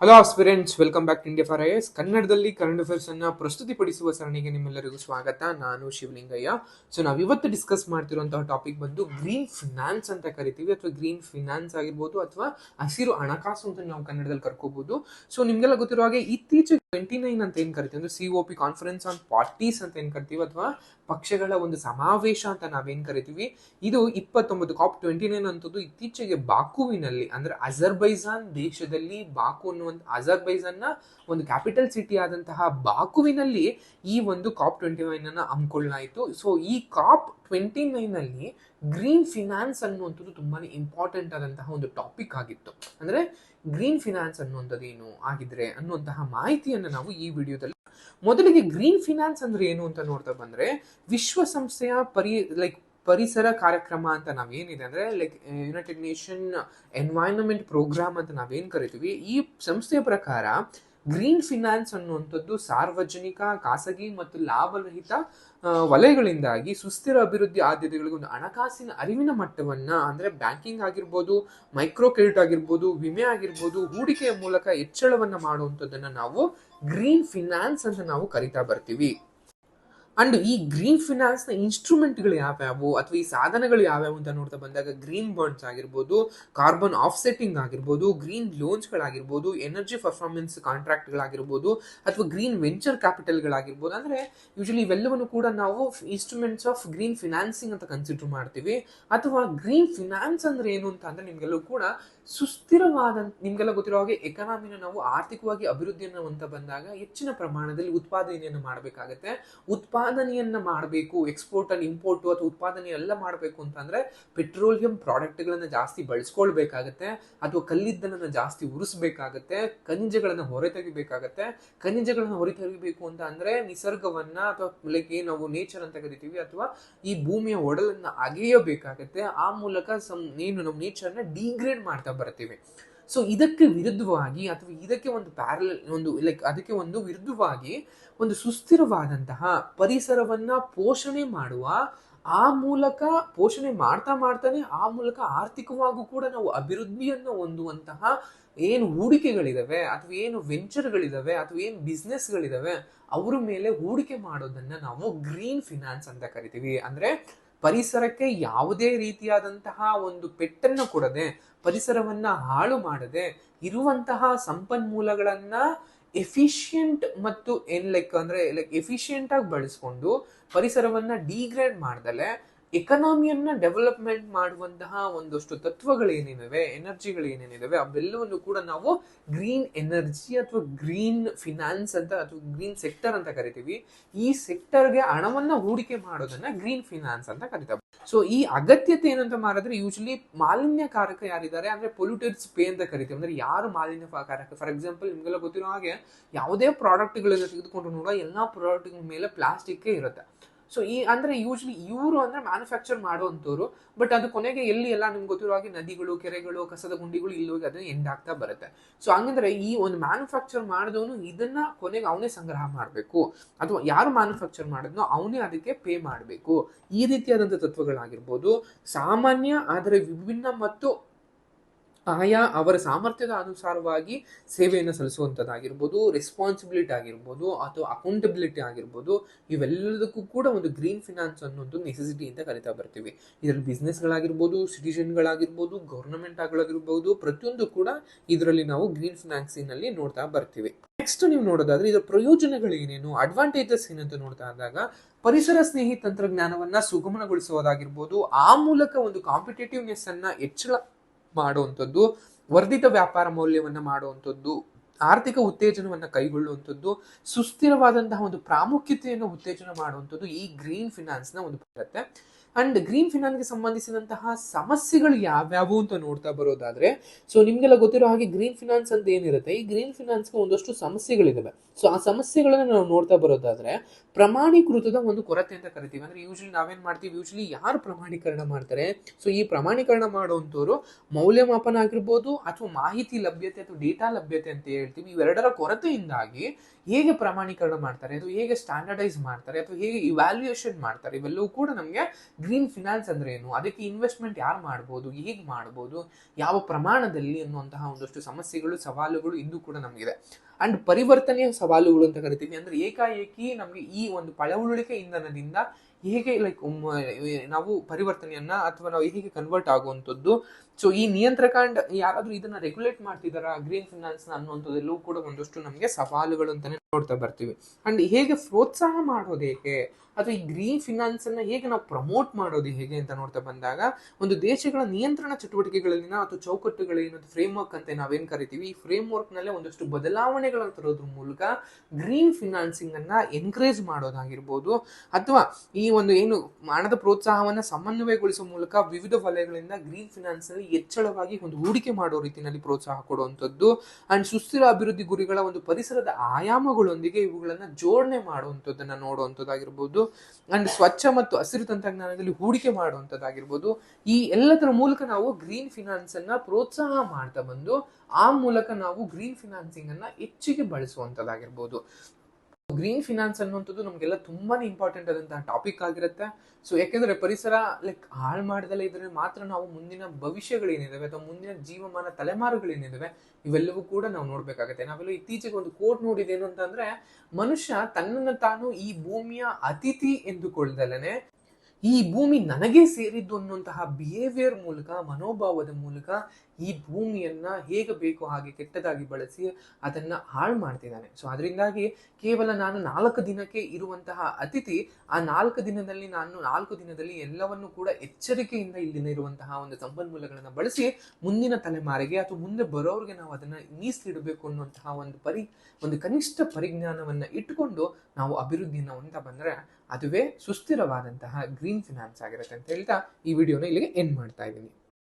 Hello aspirants welcome back to India for IAS ಕನ್ನಡದಲ್ಲಿ current affairs ಅನ್ನ ಪ್ರಸ್ತುತಿಪಡಿಸುವ ಸರಣಿಗೆ ನಿಮ್ಮೆಲ್ಲರಿಗೂ ಸ್ವಾಗತ. ನಾನು ಶಿವಲಿಂಗಯ್ಯ. ಸೊ ನಾವು ಇವತ್ತು ಡಿಸ್ಕಸ್ ಮಾಡ್ತಿರುವಂತಹ ಟಾಪಿಕ್ ಬಂದು ಗ್ರೀನ್ ಫಿನಾನ್ಸ್ ಅಂತ ಕರಿತೀವಿ. ಅಥವಾ ಗ್ರೀನ್ ಫಿನಾನ್ಸ್ ಆಗಿರ್ಬೋದು ಅಥವಾ ಹಸಿರು ಹಣಕಾಸು ಅಂತ ನಾವು ಕನ್ನಡದಲ್ಲಿ ಕರ್ಕೋಬಹುದು ಸೊ ನಿಮ್ಗೆಲ್ಲ ಗೊತ್ತಿರುವ ಹಾಗೆ ಇತ್ತೀಚೆಗೆ ಟ್ವೆಂಟಿ ನೈನ್ ಅಂತ ಏನು ಕರಿತೀವಿ? ಅಂದ್ರೆ C O P conference on parties ಅಂತ ಏನು ಕರಿತೀವಿ? ಅಥವಾ ಪಕ್ಷಗಳ ಒಂದು ಸಮಾವೇಶ ಅಂತ ನಾವೇನ್ ಕರಿತೀವಿ? ಇದು ಇಪ್ಪತ್ತೊಂಬತ್ತು ಕಾಪ್ ಟ್ವೆಂಟಿ ನೈನ್ ಅಂತದ್ದು ಇತ್ತೀಚೆಗೆ ಬಾಕುವಿನಲ್ಲಿ, ಅಂದ್ರೆ ಅಜರ್ಬೈಜಾನ್ ದೇಶದಲ್ಲಿ ಬಾಕು ಅನ್ನುವಂಥ ಅಜರ್ಬೈಜಾನ್ನ ಒಂದು ಕ್ಯಾಪಿಟಲ್ ಸಿಟಿ ಆದಂತಹ ಬಾಕುವಿನಲ್ಲಿ ಈ ಒಂದು ಕಾಪ್ ಟ್ವೆಂಟಿ ನೈನ್ ಅನ್ನ ಹಮ್ಮಿಕೊಳ್ಳಲಾಯಿತು. ಸೊ ಈ ಕಾಪ್ ಟ್ವೆಂಟಿ ನೈನಲ್ಲಿ ಗ್ರೀನ್ ಫಿನಾನ್ಸ್ ಅನ್ನುವಂಥದ್ದು ತುಂಬಾ ಇಂಪಾರ್ಟೆಂಟ್ ಆದಂತಹ ಒಂದು ಟಾಪಿಕ್ ಆಗಿತ್ತು. ಅಂದ್ರೆ ಗ್ರೀನ್ ಫಿನಾನ್ಸ್ ಅನ್ನುವಂಥದ್ದು ಏನು ಆಗಿದ್ರೆ ಅನ್ನುವಂತಹ ಮಾಹಿತಿಯನ್ನು ನಾವು ಈ ವಿಡಿಯೋದಲ್ಲಿ ಮೊದಲಿಗೆ ಗ್ರೀನ್ ಫಿನಾನ್ಸ್ ಅಂದ್ರೆ ಏನು ಅಂತ ನೋಡ್ತಾ ಬಂದ್ರೆ ವಿಶ್ವಸಂಸ್ಥೆಯ ಪರಿ ಲೈಕ್ ಪರಿಸರ ಕಾರ್ಯಕ್ರಮ ಅಂತ ನಾವೇನಿದೆ ಅಂದ್ರೆ like united nation environment programme ಅಂತ ನಾವೇನು ಕರಿತೀವಿ, ಈ ಸಂಸ್ಥೆಯ ಪ್ರಕಾರ ಗ್ರೀನ್ ಫಿನಾನ್ಸ್ ಅನ್ನುವಂಥದ್ದು ಸಾರ್ವಜನಿಕ, ಖಾಸಗಿ ಮತ್ತು ಲಾಭರಹಿತ ವಲಯಗಳಿಂದಾಗಿ ಸುಸ್ಥಿರ ಅಭಿವೃದ್ಧಿ ಆದ್ಯತೆಗಳಿಗೆ ಒಂದು ಹಣಕಾಸಿನ ಅರಿವಿನ ಮಟ್ಟವನ್ನ ಅಂದ್ರೆ ಬ್ಯಾಂಕಿಂಗ್ ಆಗಿರ್ಬೋದು, ಮೈಕ್ರೋ ಕ್ರೆಡಿಟ್ ಆಗಿರ್ಬೋದು, ವಿಮೆ ಆಗಿರ್ಬೋದು, ಹೂಡಿಕೆಯ ಮೂಲಕ ಹೆಚ್ಚಳವನ್ನ ಮಾಡುವಂಥದ್ದನ್ನ ನಾವು ಗ್ರೀನ್ ಫಿನಾನ್ಸ್ ಅಂತ ನಾವು ಕರಿತಾ ಬರ್ತೀವಿ. ಅಂಡ್ ಈ ಗ್ರೀನ್ ಫಿನಾನ್ಸ್ನ ಇನ್ಸ್ಟ್ರೂಮೆಂಟ್ಗಳು ಯಾವ್ಯಾವು ಅಥವಾ ಈ ಸಾಧನಗಳು ಯಾವ್ಯಾವು ಅಂತ ನೋಡ್ತಾ ಬಂದಾಗ ಗ್ರೀನ್ ಬಾಂಡ್ಸ್ ಆಗಿರ್ಬೋದು, ಕಾರ್ಬನ್ ಆಫ್ಸೆಟ್ಟಿಂಗ್ ಆಗಿರ್ಬೋದು, ಗ್ರೀನ್ ಲೋನ್ಸ್ಗಳಾಗಿರ್ಬೋದು, ಎನರ್ಜಿ ಪರ್ಫಾರ್ಮೆನ್ಸ್ ಕಾಂಟ್ರಾಕ್ಟ್ಗಳಾಗಿರ್ಬೋದು ಅಥವಾ ಗ್ರೀನ್ ವೆಂಚರ್ ಕ್ಯಾಪಿಟಲ್ಗಳಾಗಿರ್ಬೋದು. ಅಂದ್ರೆ ಯೂಶಲಿ ಇವೆಲ್ಲವನ್ನು ಕೂಡ ನಾವು ಇನ್ಸ್ಟ್ರೂಮೆಂಟ್ಸ್ ಆಫ್ ಗ್ರೀನ್ ಫಿನಾನ್ಸಿಂಗ್ ಅಂತ ಕನ್ಸಿಡರ್ ಮಾಡ್ತೀವಿ. ಅಥವಾ ಗ್ರೀನ್ ಫಿನಾನ್ಸ್ ಅಂದ್ರೆ ಏನು ಅಂತ ಅಂದ್ರೆ ನಿಮ್ಗೆಲ್ಲೂ ಕೂಡ ಸುಸ್ಥಿರವಾದ, ನಿಮ್ಗೆಲ್ಲ ಗೊತ್ತಿರೋ ಹಾಗೆ ಎಕನಾಮಿನ ನಾವು ಆರ್ಥಿಕವಾಗಿ ಅಭಿವೃದ್ಧಿಯನ್ನು ಅಂತ ಬಂದಾಗ ಹೆಚ್ಚಿನ ಪ್ರಮಾಣದಲ್ಲಿ ಉತ್ಪಾದನೆಯನ್ನು ಮಾಡಬೇಕಾಗತ್ತೆ. ಉತ್ಪಾದನೆಯನ್ನ ಮಾಡಬೇಕು ಎಕ್ಸ್ಪೋರ್ಟ್ ಅಂಡ್ ಇಂಪೋರ್ಟ್ ಅಥವಾ ಉತ್ಪಾದನೆ ಎಲ್ಲ ಮಾಡಬೇಕು ಅಂತಂದ್ರೆ ಪೆಟ್ರೋಲಿಯಂ ಪ್ರಾಡಕ್ಟ್ಗಳನ್ನ ಜಾಸ್ತಿ ಬಳಸ್ಕೊಳ್ಬೇಕಾಗತ್ತೆ, ಅಥವಾ ಕಲ್ಲಿದ್ದಲನ್ನ ಜಾಸ್ತಿ ಉರಿಸ್ಬೇಕಾಗತ್ತೆ, ಖನಿಜಗಳನ್ನು ಹೊರೆ ತೆಗಿಬೇಕಾಗತ್ತೆ ಖನಿಜಗಳನ್ನ ಹೊರೆ ತೆಗಿಬೇಕು ಅಂತ ಅಂದ್ರೆ ನಿಸರ್ಗವನ್ನ ಅಥವಾ ಲೈಕ್ ನಾವು ನೇಚರ್ ಅಂತ ಕರಿತೀವಿ ಅಥವಾ ಈ ಭೂಮಿಯ ಒಡಲನ್ನ ಅಗೆಯಬೇಕಾಗತ್ತೆ. ಆ ಮೂಲಕ ಸಮ್ ಏನು ನಮ್ಮ ನೇಚರ್ನ ಡಿಗ್ರೇಡ್ ಮಾಡ್ತಾ ಬರ್ತೀವಿ. ಸೊ ಇದಕ್ಕೆ ವಿರುದ್ಧವಾಗಿ ಅಥವಾ ಇದಕ್ಕೆ ಒಂದು ಪ್ಯಾರಲ್ ಒಂದು ಲೈಕ್ ಅದಕ್ಕೆ ಒಂದು ವಿರುದ್ಧವಾಗಿ ಒಂದು ಸುಸ್ಥಿರವಾದಂತಹ ಪರಿಸರವನ್ನ ಪೋಷಣೆ ಮಾಡುವ, ಆ ಮೂಲಕ ಪೋಷಣೆ ಮಾಡ್ತಾ ಮಾಡ್ತಾನೆ, ಆ ಮೂಲಕ ಆರ್ಥಿಕವಾಗೂ ಕೂಡ ನಾವು ಅಭಿವೃದ್ಧಿಯನ್ನು ಹೊಂದುವಂತಹ ಏನು ಹೂಡಿಕೆಗಳಿದಾವೆ ಅಥವಾ ಏನು ವೆಂಚರ್ಗಳಿದಾವೆ ಅಥವಾ ಏನು ಬಿಸ್ನೆಸ್ಗಳಿದಾವೆ ಅವ್ರ ಮೇಲೆ ಹೂಡಿಕೆ ಮಾಡೋದನ್ನ ನಾವು ಗ್ರೀನ್ ಫಿನಾನ್ಸ್ ಅಂತ ಕರಿತೀವಿ. ಅಂದ್ರೆ ಪರಿಸರಕ್ಕೆ ಯಾವುದೇ ರೀತಿಯಾದಂತಹ ಒಂದು ಪೆಟ್ಟನ್ನು ಕೊಡದೆ, ಪರಿಸರವನ್ನ ಹಾಳು ಮಾಡದೆ ಇರುವಂತಹ ಸಂಪನ್ಮೂಲಗಳನ್ನ ಎಫಿಷಿಯಂಟ್ ಮತ್ತು ಏನ್ ಲೈಕ್ ಅಂದ್ರೆ ಲೈಕ್ ಎಫಿಷಿಯಂಟ್ ಆಗಿ ಬಳಸ್ಕೊಂಡು ಪರಿಸರವನ್ನ ಡಿಗ್ರೇಡ್ ಮಾಡ್ದಲೆ ಎಕನಾಮಿಯನ್ನ ಡೆವಲಪ್ಮೆಂಟ್ ಮಾಡುವಂತಹ ಒಂದಷ್ಟು ತತ್ವಗಳು ಏನೇನಿವೆ ಎನರ್ಜಿಗಳು ಏನೇನಿದಾವೆ ಅವೆಲ್ಲವನ್ನು ಕೂಡ ನಾವು ಗ್ರೀನ್ ಎನರ್ಜಿ ಅಥವಾ ಗ್ರೀನ್ ಫಿನಾನ್ಸ್ ಅಂತ ಅಥವಾ ಗ್ರೀನ್ ಸೆಕ್ಟರ್ ಅಂತ ಕರಿತೀವಿ. ಈ ಸೆಕ್ಟರ್ಗೆ ಹಣವನ್ನ ಹೂಡಿಕೆ ಮಾಡೋದನ್ನ ಗ್ರೀನ್ ಫಿನಾನ್ಸ್ ಅಂತ ಕರಿತಾವೆ. ಸೊ ಈ ಅಗತ್ಯತೆ ಏನಂತ ಮಾಡಿದ್ರೆ ಯೂಶಲಿ ಮಾಲಿನ್ಯಕಾರಕ ಯಾರಿದ್ದಾರೆ ಅಂದ್ರೆ ಪೊಲ್ಯೂಟರ್ಸ್ ಪೇ ಅಂತ ಕರಿತೀವಿ. ಅಂದ್ರೆ ಯಾರು ಮಾಲಿನ್ಯ ಕಾರಕ ಫಾರ್ ಎಕ್ಸಾಂಪಲ್ ನಿಮ್ಗೆಲ್ಲ ಗೊತ್ತಿರೋ ಹಾಗೆ ಯಾವುದೇ ಪ್ರಾಡಕ್ಟ್ಗಳನ್ನ ತೆಗೆದುಕೊಂಡು ನೋಡುವ ಎಲ್ಲಾ ಪ್ರಾಡಕ್ಟ್ ಮೇಲೆ ಪ್ಲಾಸ್ಟಿಕ್ ಇರುತ್ತೆ. ಸೊ ಈ ಅಂದ್ರೆ ಯೂಶ್ವಲಿ ಇವರು ಅಂದ್ರೆ ಮ್ಯಾನುಫ್ಯಾಕ್ಚರ್ ಮಾಡುವಂತವ್ರು ಬಟ್ ಅದು ಕೊನೆಗೆ ಎಲ್ಲಿ ಎಲ್ಲ ನಿಮ್ಗೆ ಗೊತ್ತಿರೋ ಹಾಗೆ ನದಿಗಳು, ಕೆರೆಗಳು, ಕಸದ ಗುಂಡಿಗಳು ಇಲ್ಲಿ ಹೋಗಿ ಅದನ್ನ ಎಂಡ್ ಆಗ್ತಾ ಬರುತ್ತೆ. ಸೊ ಹಂಗಂದ್ರೆ ಈ ಒಂದು ಮ್ಯಾನುಫ್ಯಾಕ್ಚರ್ ಮಾಡಿದವನು ಇದನ್ನ ಕೊನೆಗೆ ಅವನೇ ಸಂಗ್ರಹ ಮಾಡಬೇಕು. ಅಥವಾ ಯಾರು ಮ್ಯಾನುಫ್ಯಾಕ್ಚರ್ ಮಾಡಿದ್ನೋ ಅವನೇ ಅದಕ್ಕೆ ಪೇ ಮಾಡಬೇಕು. ಈ ರೀತಿಯಾದಂಥ ತತ್ವಗಳಾಗಿರ್ಬೋದು. ಸಾಮಾನ್ಯ, ಆದರೆ ವಿಭಿನ್ನ ಮತ್ತು ಆಯಾ ಅವರ ಸಾಮರ್ಥ್ಯದ ಅನುಸಾರವಾಗಿ ಸೇವೆಯನ್ನು ಸಲ್ಲಿಸುವಂಥದ್ದಾಗಿರ್ಬೋದು ರೆಸ್ಪಾನ್ಸಿಬಿಲಿಟಿ ಆಗಿರ್ಬೋದು ಅಥವಾ ಅಕೌಂಟಬಿಲಿಟಿ ಆಗಿರ್ಬೋದು, ಇವೆಲ್ಲದಕ್ಕೂ ಕೂಡ ಒಂದು ಗ್ರೀನ್ ಫಿನಾನ್ಸ್ ಅನ್ನೋದು ನೆಸೆಸಿಟಿ ಅಂತ ಕರಿತಾ ಬರ್ತೀವಿ. ಇದರಲ್ಲಿ ಬಿಸ್ನೆಸ್ಗಳಾಗಿರ್ಬೋದು ಸಿಟಿಜನ್ಗಳಾಗಿರ್ಬೋದು ಗೌರ್ಮೆಂಟ್ ಆಗಳಾಗಿರ್ಬೋದು ಪ್ರತಿಯೊಂದು ಕೂಡ ಇದರಲ್ಲಿ ನಾವು ಗ್ರೀನ್ ಫಿನಾನ್ಸಿನಲ್ಲಿ ನೋಡ್ತಾ ಬರ್ತೀವಿ. ನೆಕ್ಸ್ಟ್ ನೀವು ನೋಡೋದಾದ್ರೆ ಇದರ ಪ್ರಯೋಜನಗಳು ಏನೇನು ಅಡ್ವಾಂಟೇಜಸ್ ಏನಂತ ನೋಡ್ತಾ ಇದ್ದಾಗ ಪರಿಸರ ಸ್ನೇಹಿ ತಂತ್ರಜ್ಞಾನವನ್ನ ಸುಗಮನಗೊಳಿಸುವುದಾಗಿರ್ಬೋದು, ಆ ಮೂಲಕ ಒಂದು ಕಾಂಪಿಟೇಟಿವ್ನೆಸ್ ಅನ್ನ ಹೆಚ್ಚಳ ಮಾಡುವಂಥದ್ದು, ವರ್ಧಿತ ವ್ಯಾಪಾರ ಮೌಲ್ಯವನ್ನು ಮಾಡುವಂಥದ್ದು, ಆರ್ಥಿಕ ಉತ್ತೇಜನವನ್ನು ಕೈಗೊಳ್ಳುವಂಥದ್ದು, ಸುಸ್ಥಿರವಾದಂತಹ ಒಂದು ಪ್ರಾಮುಖ್ಯತೆಯನ್ನು ಉತ್ತೇಜನ ಮಾಡುವಂಥದ್ದು ಈ ಗ್ರೀನ್ ಫಿನಾನ್ಸ್ನ ಒಂದು ಬರುತ್ತೆ ಅಂಡ್ ಗ್ರೀನ್ ಫಿನಾನ್ಸ್ಗೆ ಸಂಬಂಧಿಸಿದಂತಹ ಸಮಸ್ಯೆಗಳು ಯಾವ್ಯಾವು ಅಂತ ನೋಡ್ತಾ ಬರೋದಾದ್ರೆ, ಸೊ ನಿಮಗೆಲ್ಲ ಗೊತ್ತಿರೋ ಹಾಗೆ ಗ್ರೀನ್ ಫಿನಾನ್ಸ್ ಅಂತ ಏನಿರುತ್ತೆ? ಈ ಗ್ರೀನ್ ಫಿನಾನ್ಸ್ಗೆ ಒಂದಷ್ಟು ಸಮಸ್ಯೆಗಳಿದಾವೆ. ಸೊ ಆ ಸಮಸ್ಯೆಗಳನ್ನ ನಾವು ನೋಡ್ತಾ ಬರೋದಾದ್ರೆ, ಪ್ರಮಾಣೀಕೃತದ ಒಂದು ಕೊರತೆ ಅಂತ ಕರಿತೀವಿ. ಅಂದ್ರೆ ಯೂಶಲಿ ನಾವೇನ್ ಮಾಡ್ತೀವಿ ಯೂಶಲಿ ಯಾರು ಪ್ರಮಾಣೀಕರಣ ಮಾಡ್ತಾರೆ? ಸೊ ಈ ಪ್ರಮಾಣೀಕರಣ ಮಾಡುವಂತವ್ರು ಮೌಲ್ಯಮಾಪನ ಆಗಿರ್ಬೋದು ಅಥವಾ ಮಾಹಿತಿ ಲಭ್ಯತೆ ಅಥವಾ ಡೇಟಾ ಲಭ್ಯತೆ ಅಂತ ಹೇಳ್ತೀವಿ. ಇವೆರಡರ ಕೊರತೆಯಿಂದಾಗಿ ಹೇಗೆ ಪ್ರಮಾಣೀಕರಣ ಮಾಡ್ತಾರೆ? ಅಥವಾ ಹೇಗೆ ಸ್ಟ್ಯಾಂಡರ್ಡೈಸ್ ಮಾಡ್ತಾರೆ? ಅಥವಾ ಹೇಗೆ ಇವ್ಯಾಲ್ಯೂಯೇಷನ್ ಮಾಡ್ತಾರೆ? ಇವೆಲ್ಲವೂ ಕೂಡ ನಮಗೆ ಗ್ರೀನ್ ಫಿನಾನ್ಸ್ ಅಂದ್ರೆ ಏನು? ಅದಕ್ಕೆ ಇನ್ವೆಸ್ಟ್ಮೆಂಟ್ ಯಾರು ಮಾಡ್ಬೋದು? ಹೇಗೆ ಮಾಡ್ಬೋದು? ಯಾವ ಪ್ರಮಾಣದಲ್ಲಿ ಅನ್ನುವಂತಹ ಒಂದಷ್ಟು ಸಮಸ್ಯೆಗಳು, ಸವಾಲುಗಳು ಇಂದು ಕೂಡ ನಮಗಿದೆ. ಅಂಡ್ ಪರಿವರ್ತನೆಯ ಸವಾಲುಗಳು ಅಂತ ಕರಿತೀವಿ ಅಂದ್ರೆ ಏಕಾಏಕಿ ನಮಗೆ ಈ ಒಂದು ಪಳವಳಿಕೆ ಇಂಧನದಿಂದ ಹೇಗೆ ಲೈಕ್ ನಾವು ಪರಿವರ್ತನೆಯನ್ನ ಅಥವಾ ನಾವು ಹೇಗೆ ಕನ್ವರ್ಟ್ ಆಗುವಂಥದ್ದು ಸೊ ಈ ನಿಯಂತ್ರಕ ಅಂಡ್ ಯಾರಾದ್ರೂ ಇದನ್ನ ರೆಗ್ಯುಲೇಟ್ ಮಾಡ್ತಿದಾರಾ ಗ್ರೀನ್ ಫಿನಾನ್ಸ್ ಅನ್ನುವಂಥದ್ದೆಲ್ಲೂ ಕೂಡ ಒಂದಷ್ಟು ನಮಗೆ ಸವಾಲುಗಳು ಅಂತಾನೆ ನೋಡ್ತಾ ಬರ್ತೀವಿ. ಅಂಡ್ ಹೇಗೆ ಪ್ರೋತ್ಸಾಹ ಮಾಡೋದು ಹೇಗೆ? ಅಥವಾ ಈ ಗ್ರೀನ್ ಫಿನಾನ್ಸ್ ಅನ್ನ ಹೇಗೆ ನಾವು ಪ್ರಮೋಟ್ ಮಾಡೋದು ಹೇಗೆ ಅಂತ ನೋಡ್ತಾ ಬಂದಾಗ, ಒಂದು ದೇಶಗಳ ನಿಯಂತ್ರಣ ಚಟುವಟಿಕೆಗಳಲ್ಲಿನ ಅಥವಾ ಚೌಕಟ್ಟುಗಳೇನು ಫ್ರೇಮ್ ವರ್ಕ್ ಅಂತ ನಾವೇನ್ ಕರಿತೀವಿ? ಈ ಫ್ರೇಮ್ ವರ್ಕ್ ನಲ್ಲೇ ಒಂದಷ್ಟು ಬದಲಾವಣೆಗಳನ್ನು ತರೋದ್ರ ಮೂಲಕ ಗ್ರೀನ್ ಫಿನಾನ್ಸಿಂಗ್ ಅನ್ನ ಎನ್ಕರೇಜ್ ಮಾಡೋದಾಗಿರ್ಬೋದು. ಅಥವಾ ಈ ಒಂದು ಏನು ಹಣದ ಪ್ರೋತ್ಸಾಹವನ್ನ ಸಮನ್ವಯಗೊಳಿಸುವ ಮೂಲಕ ವಿವಿಧ ವಲಯಗಳಿಂದ ಗ್ರೀನ್ ಫಿನಾನ್ಸ್ ಹೆಚ್ಚಳವಾಗಿ ಒಂದು ಹೂಡಿಕೆ ಮಾಡೋ ರೀತಿಯಲ್ಲಿ ಪ್ರೋತ್ಸಾಹ ಕೊಡುವಂಥದ್ದು. ಅಂಡ್ ಸುಸ್ಥಿರ ಅಭಿವೃದ್ಧಿ ಗುರಿಗಳ ಒಂದು ಪರಿಸರದ ಆಯಾಮಗಳೊಂದಿಗೆ ಇವುಗಳನ್ನು ಜೋಡಣೆ ಮಾಡುವಂಥದ್ದನ್ನ ನೋಡುವಂಥದ್ದಾಗಿರ್ಬೋದು. ಅಂಡ್ ಸ್ವಚ್ಛ ಮತ್ತು ಹಸಿರು ತಂತ್ರಜ್ಞಾನದಲ್ಲಿ ಹೂಡಿಕೆ ಮಾಡುವಂಥದ್ದಾಗಿರ್ಬೋದು. ಈ ಎಲ್ಲದರ ಮೂಲಕ ನಾವು ಗ್ರೀನ್ ಫಿನಾನ್ಸ್ ಅನ್ನ ಪ್ರೋತ್ಸಾಹ ಮಾಡ್ತಾ ಬಂದು, ಆ ಮೂಲಕ ನಾವು ಗ್ರೀನ್ ಫಿನಾನ್ಸಿಂಗ್ ಅನ್ನ ಹೆಚ್ಚಿಗೆ ಬಳಸುವಂಥದ್ದಾಗಿರ್ಬೋದು. ಗ್ರೀನ್ ಫಿನಾನ್ಸ್ ಅನ್ನುವಂಥದ್ದು ನಮಗೆಲ್ಲ ತುಂಬಾ ಇಂಪಾರ್ಟೆಂಟ್ ಆದಂತಹ ಟಾಪಿಕ್ ಆಗಿರುತ್ತೆ. ಸೊ ಯಾಕೆಂದ್ರೆ ಪರಿಸರ ಲೈಕ್ ಹಾಳು ಮಾಡದಲ್ಲೇ ಇದ್ರೆ ಮಾತ್ರ ನಾವು ಮುಂದಿನ ಭವಿಷ್ಯಗಳೇನಿದಾವೆ ಅಥವಾ ಮುಂದಿನ ಜೀವಮಾನ ತಲೆಮಾರುಗಳೇನಿದಾವೆ, ಇವೆಲ್ಲವೂ ಕೂಡ ನಾವು ನೋಡ್ಬೇಕಾಗತ್ತೆ. ನಾವೆಲ್ಲ ಇತ್ತೀಚೆಗೆ ಒಂದು ಕೋಟ್ ನೋಡಿದೇನು ಅಂತಂದ್ರೆ, ಮನುಷ್ಯ ತನ್ನನ್ನು ತಾನು ಈ ಭೂಮಿಯ ಅತಿಥಿ ಎಂದುಕೊಳ್ಳದಲ್ಲೇ ಈ ಭೂಮಿ ನನಗೆ ಸೇರಿದ್ದು ಅನ್ನುವಂತಹ ಬಿಹೇವಿಯರ್ ಮೂಲಕ, ಮನೋಭಾವದ ಮೂಲಕ ಈ ಭೂಮಿಯನ್ನ ಹೇಗೆ ಬೇಕೋ ಹಾಗೆ ಕೆಟ್ಟದಾಗಿ ಬಳಸಿ ಅದನ್ನ ಹಾಳು ಮಾಡ್ತಿದ್ದಾನೆ. ಸೊ ಅದರಿಂದಾಗಿ ಕೇವಲ ನಾನು ನಾಲ್ಕು ದಿನಕ್ಕೆ ಇರುವಂತಹ ಅತಿಥಿ, ಆ ನಾಲ್ಕು ದಿನದಲ್ಲಿ ನಾನು ನಾಲ್ಕು ದಿನದಲ್ಲಿ ಎಲ್ಲವನ್ನು ಕೂಡ ಎಚ್ಚರಿಕೆಯಿಂದ ಇಲ್ಲಿನ ಇರುವಂತಹ ಒಂದು ಸಂಪನ್ಮೂಲಗಳನ್ನ ಬಳಸಿ ಮುಂದಿನ ತಲೆಮಾರಿಗೆ ಅಥವಾ ಮುಂದೆ ಬರೋರಿಗೆ ನಾವು ಅದನ್ನ ಮೀಸಲಿಡಬೇಕು ಅನ್ನುವಂತಹ ಒಂದು ಪರಿ, ಒಂದು ಕನಿಷ್ಠ ಪರಿಜ್ಞಾನವನ್ನ ಇಟ್ಟುಕೊಂಡು ನಾವು ಅಭಿವೃದ್ಧಿಯನ್ನು ಹೊಂದ ಬಂದ್ರೆ ಅದುವೇ ಸುಸ್ಥಿರವಾದಂತಹ ಗ್ರೀನ್ ಫಿನಾನ್ಸ್ ಆಗಿರುತ್ತೆ ಅಂತ ಹೇಳ್ತಾ ಈ ವಿಡಿಯೋನ ಇಲ್ಲಿಗೆ ಎಂಡ್ ಮಾಡ್ತಾ ಇದ್ದೀನಿ.